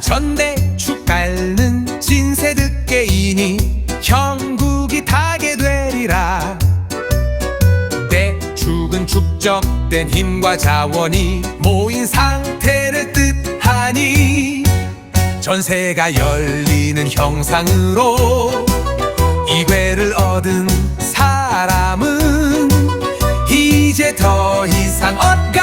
산천대 축갈는 진세득계이니 형국이 타게 되리라. 내 죽은 축적된 힘과 자원이 모인 상태를 뜻하니 전세가 열리는 형상으로 이괴를 얻은 사람은 이제 더 이상 엇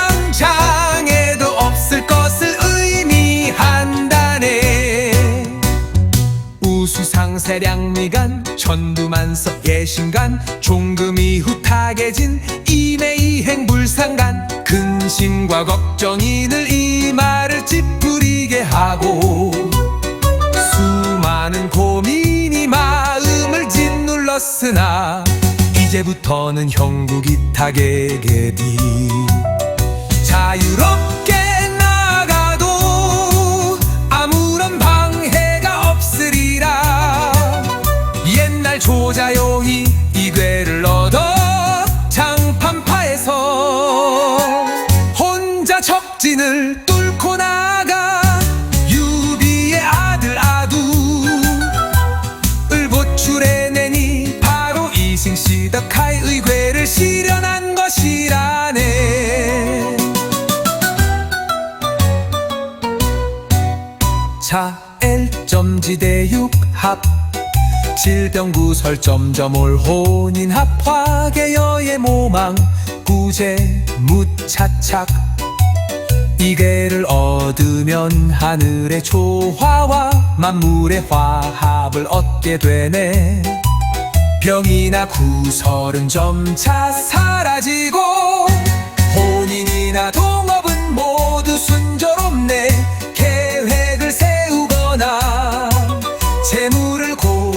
수상세량미간 천두만석 예신간 종금이 후타게진 이매이행 불상간. 근심과 걱정이 늘 이 말을 찌푸리게 하고 수많은 고민이 마음을 짓눌렀으나 이제부터는 형국이 타게게디 자유롭 옛날 조자용이 이괴를 얻어 장판파에서 혼자 적진을 뚫고 나가 유비의 아들 아두. 을 보출해내니 바로 이승시덕하의 의궤를 실현한 것이라네. 자 엘점지대 육 합 질병구설 점점올 혼인합 화계여의 모망 구제 무차착. 이계를 얻으면 하늘의 조화와 만물의 화합을 얻게 되네. 병이나 구설은 점차 사라지고 혼인이나 동업은 모두 순조롭네. 계획을 세우거나 재물을 고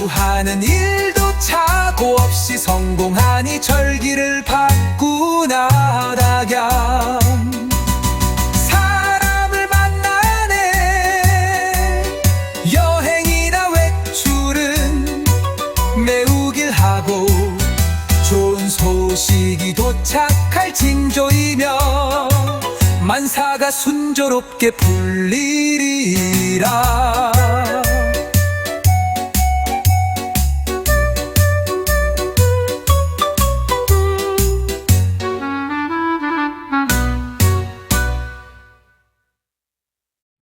하는 일도 차고 없이 성공하니 절기를 바꾸나 하다야 사람을 만나네. 여행이나 외출은 매우길 하고 좋은 소식이 도착할 징조이며 만사가 순조롭게 풀리리라